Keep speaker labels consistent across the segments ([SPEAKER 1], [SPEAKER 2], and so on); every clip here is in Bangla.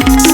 [SPEAKER 1] Thanks.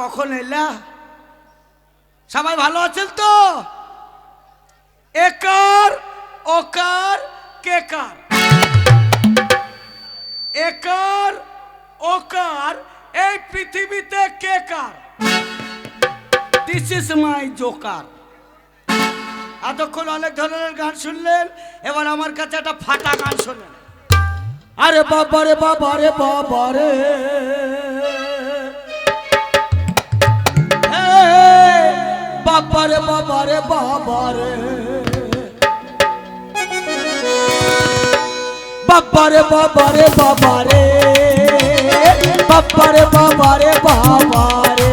[SPEAKER 1] কখন এলা? সবাই ভালো আছেন তো? একার ওকার কেকার একার ওকার এই পৃথিবীতে কেকার দিস ইজ মাই জোকার
[SPEAKER 2] এতক্ষণ অনেক ধরনের গান শুনলেন, এবার আমার কাছে একটা ফাটা গান শুনলেন আরে বাবা রে বাবা রে বাবা রে। বাবা রে বাবা রে বাবা রে বাবা রে বাবা রে বাবা রে বাবা রে বাবা রে বাবা রে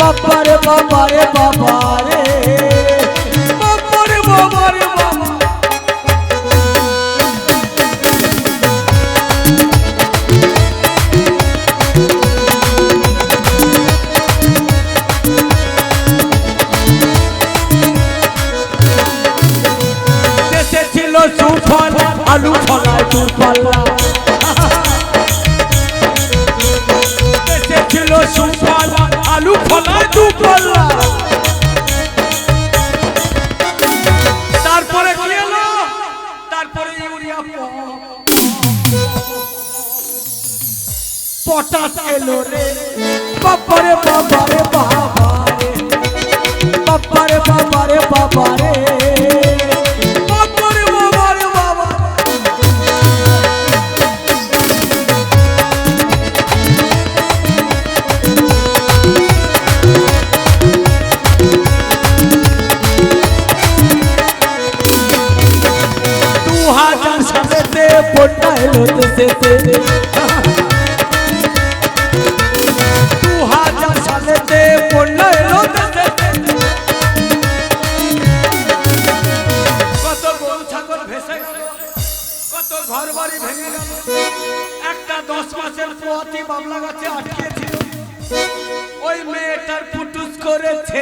[SPEAKER 2] বাবা রে বাবা রে বাবা রে এলো রে। বাবারে বাবারে বাবারে বাবারে বাবারে বাবারে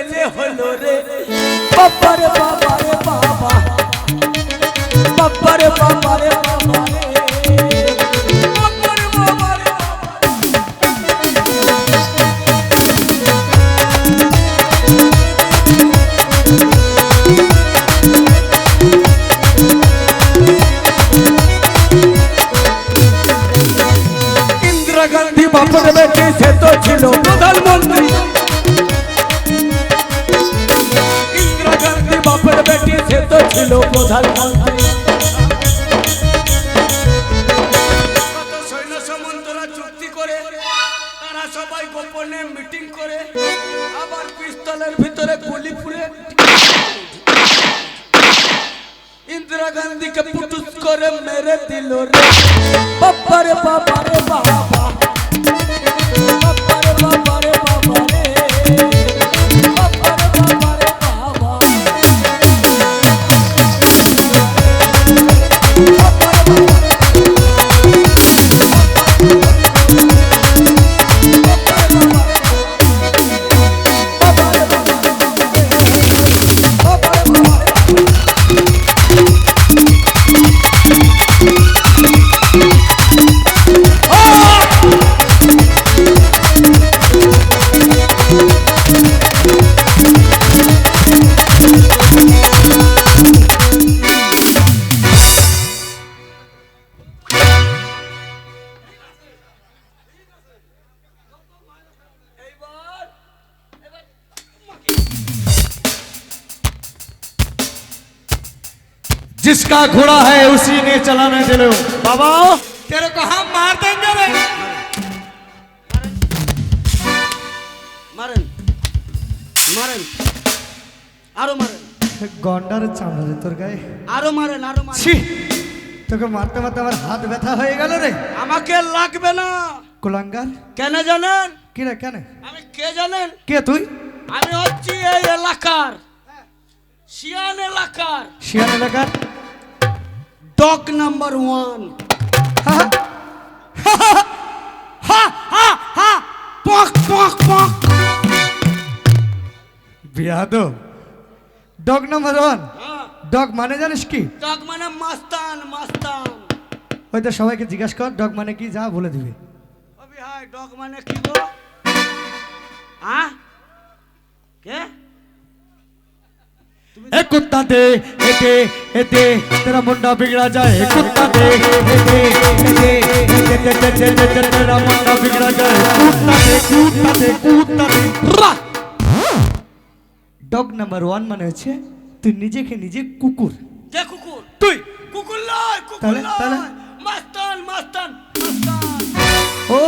[SPEAKER 2] पेले होलो रे। बब्बर बाबा रे बाबा। बब्बर बाबा रे बाबा बापड़े সে তো ছিল প্রধানমন্ত্রী
[SPEAKER 3] जिसका घोड़ा है उसी ने चलाने चलो बाबा
[SPEAKER 2] तेरे को हम मार देंगे रे মারেন মারেন আরো মারেন
[SPEAKER 3] গন্ডার চামড়া রে তোর গায়ে
[SPEAKER 2] আরো মারেন আরো মারেন
[SPEAKER 3] ছি তোকে মারতে মারতে আমার হাত ব্যথা হয়ে গেল রে
[SPEAKER 2] আমাকে লাগবে না
[SPEAKER 3] কুলাঙ্গার
[SPEAKER 2] কেন জানেন
[SPEAKER 3] কি রে কেন
[SPEAKER 2] আমি কে জানেন
[SPEAKER 3] কে তুই
[SPEAKER 2] আমি হচ্ছি এই এলাকার শিয়ান এলাকার
[SPEAKER 3] শিয়ান এলাকার
[SPEAKER 2] ডগ নাম্বার ওয়ান
[SPEAKER 3] হা,
[SPEAKER 2] হা হা হা পক পক পক
[SPEAKER 3] বিয়াদ ডগ নাম্বার ওয়ান ডগ মানে জানিস কি?
[SPEAKER 2] ডগ মানে মাস্তান মাস্তান।
[SPEAKER 3] ওই তো সবাইকে জিজ্ঞাসা কর ডগ মানে কি যা বলে দিবে।
[SPEAKER 2] ডগ মানে কি গো? আ কে?
[SPEAKER 3] ए कुत्ता दे ए दे ए दे तेरा मुंडा बिगड़ा जाए ए कुत्ता दे ए दे ए दे ए दे दे दे दे दे दे तेरा मुंडा बिगड़ा जाए कुत्ता दे कुत्ता दे कुत्ता दे
[SPEAKER 2] রা
[SPEAKER 3] ডগ নাম্বার ওয়ান মানে হচ্ছে তুই নিজেকে নিজে কুকুর
[SPEAKER 2] যে কুকুর
[SPEAKER 3] তুই
[SPEAKER 2] কুকুর লয় কুকুর
[SPEAKER 3] তাহলে- তাহলে?
[SPEAKER 2] লয় মাস্তান মাস্তান মাস্তান
[SPEAKER 3] ও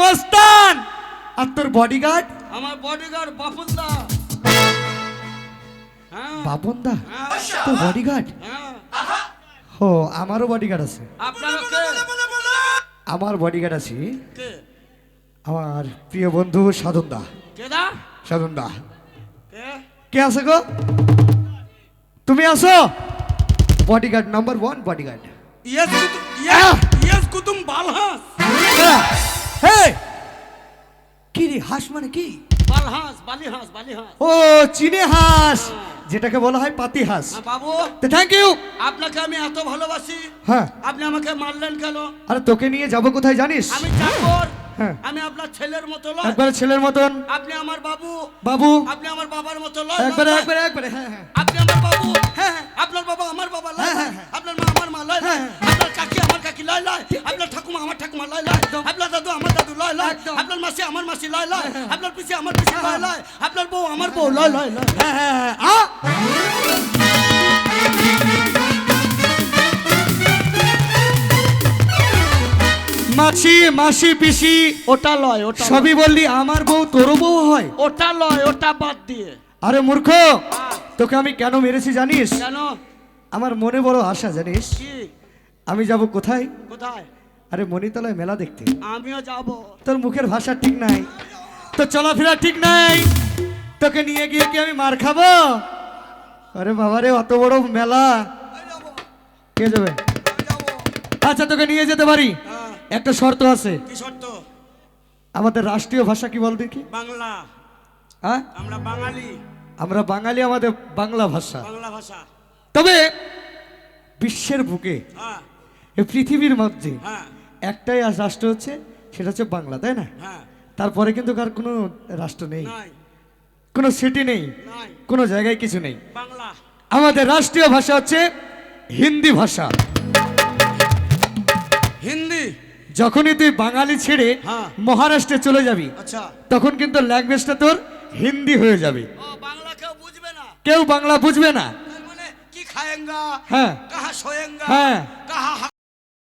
[SPEAKER 3] মস্তান আর তোর বডিগার্ড
[SPEAKER 2] আমার বডিগার্ড বাপুলদা হ্যাঁ
[SPEAKER 3] বাপন দা
[SPEAKER 2] হ্যাঁ,
[SPEAKER 3] বডিগার্ড ও আমারও বডিগার্ড আছে। আমার বডিগার্ড আছে। আমার প্রিয় বন্ধু সাধন দা
[SPEAKER 2] কে
[SPEAKER 3] সাধন দা
[SPEAKER 2] কে
[SPEAKER 3] আছে গো? তুমি আসো bodyguard number one
[SPEAKER 2] bodyguard yes yes yes Kutum বালহাস
[SPEAKER 3] হে কি রে হাঁস মানে কি?
[SPEAKER 2] বালহাস বালিহাস বালিহাস।
[SPEAKER 3] ও চিনে হাঁস। যেটাকে বলা হয় পাতি হাঁস
[SPEAKER 2] হ্যাঁ বাবু।
[SPEAKER 3] থ্যাংক ইউ
[SPEAKER 2] আপনাকে আমি এত ভালোবাসি।
[SPEAKER 3] হ্যাঁ।
[SPEAKER 2] আপনি আমাকে মারলেন কেন?
[SPEAKER 3] আরে তোকে নিয়ে যাব কোথায় জানিস?
[SPEAKER 2] আমি চাকর।
[SPEAKER 3] হ্যাঁ।
[SPEAKER 2] আমি আপনার ছেলের মতো
[SPEAKER 3] একবারে ছেলের মতন।
[SPEAKER 2] আপনি আমার বাবু।
[SPEAKER 3] বাবু।
[SPEAKER 2] আপনি আমার বাবার মতো
[SPEAKER 3] একবারে। একবারে একবারে হ্যাঁ হ্যাঁ।
[SPEAKER 2] আপনি আমার বাবু।
[SPEAKER 3] হ্যাঁ, হ্যাঁ।
[SPEAKER 2] আপনার বাবা আমার বাবা লয়
[SPEAKER 3] হ্যাঁ, হ্যাঁ,
[SPEAKER 2] আপনার মা আমার মা।
[SPEAKER 3] হ্যাঁ,
[SPEAKER 2] আপনার কাকি আমার কাকি লয় লয় আপনার ঠাকুমা আমার ঠাকুমা লয় লয় আপনার দাদু আমার দাদু লয় লয়। আপনার মাসি আমার মাসি লয় লয় আপনার পিসি আমার পিসি লয় লয় আপনার বউ আমার বউ লয় লয় লয়
[SPEAKER 3] মাসি পিসি
[SPEAKER 2] ওটা লয় ওটা।
[SPEAKER 3] সবই বললি আমার বউ তোর বউ হয়।
[SPEAKER 2] ওটা লয় ওটা বাদ দিয়ে।
[SPEAKER 3] আরে মূর্খ তোকে আমি কেন মেরেছি জানিস?
[SPEAKER 2] কেন?
[SPEAKER 3] আমার মনে বড় আশা জানিস?
[SPEAKER 2] কি?
[SPEAKER 3] আমি যাব কোথায়?
[SPEAKER 2] কোথায়?
[SPEAKER 3] আরে মণিতলায় মেলা দেখতে।
[SPEAKER 2] আমিও যাব।
[SPEAKER 3] তোর মুখের ভাষা ঠিক নাই। তোর চলাফেরা ঠিক নাই। তোকে নিয়ে গিয়ে কি আমি মার খাব? আরে বাবারে অত বড় মেলা। কে যাবে? আচ্ছা তোকে নিয়ে যেতে পারি।
[SPEAKER 2] হ্যাঁ।
[SPEAKER 3] একটা শর্ত আছে।
[SPEAKER 2] কি শর্ত?
[SPEAKER 3] আমাদের রাষ্ট্রীয় ভাষা কি বল দেখি?
[SPEAKER 2] বাংলা।
[SPEAKER 3] হ্যাঁ?
[SPEAKER 2] আমরা বাঙালি।
[SPEAKER 3] আমরা বাঙালি আমাদের বাংলা ভাষা।
[SPEAKER 2] বাংলা ভাষা।
[SPEAKER 3] তবে বিশ্বের বুকে
[SPEAKER 2] হ্যাঁ।
[SPEAKER 3] এই পৃথিবীর মধ্যে
[SPEAKER 2] হ্যাঁ।
[SPEAKER 3] একটাই রাষ্ট্র হচ্ছে সেটা হচ্ছে বাংলা তাই না?
[SPEAKER 2] হ্যাঁ।
[SPEAKER 3] তারপরে কিন্তু কার কোনো রাষ্ট্র নেই। কোনো সিটি নাই। কোনো জায়গায় কিছু নেই। আমাদের রাষ্ট্রীয় ভাষা হচ্ছে হিন্দি ভাষা।
[SPEAKER 2] হিন্দি।
[SPEAKER 3] যখনই তুই বাঙালি ছেড়ে
[SPEAKER 2] হ্যাঁ।
[SPEAKER 3] মহারাষ্ট্রে চলে যাবি
[SPEAKER 2] আচ্ছা।
[SPEAKER 3] তখন কিন্তু ল্যাঙ্গুয়েজটা তোর হিন্দি হয়ে যাবে।
[SPEAKER 2] ও বাংলা কেউ বুঝবে না।
[SPEAKER 3] কেউ বাংলা বুঝবে না।
[SPEAKER 2] মানে কি খায়েঙ্গা?
[SPEAKER 3] হ্যাঁ। হ্যাঁ।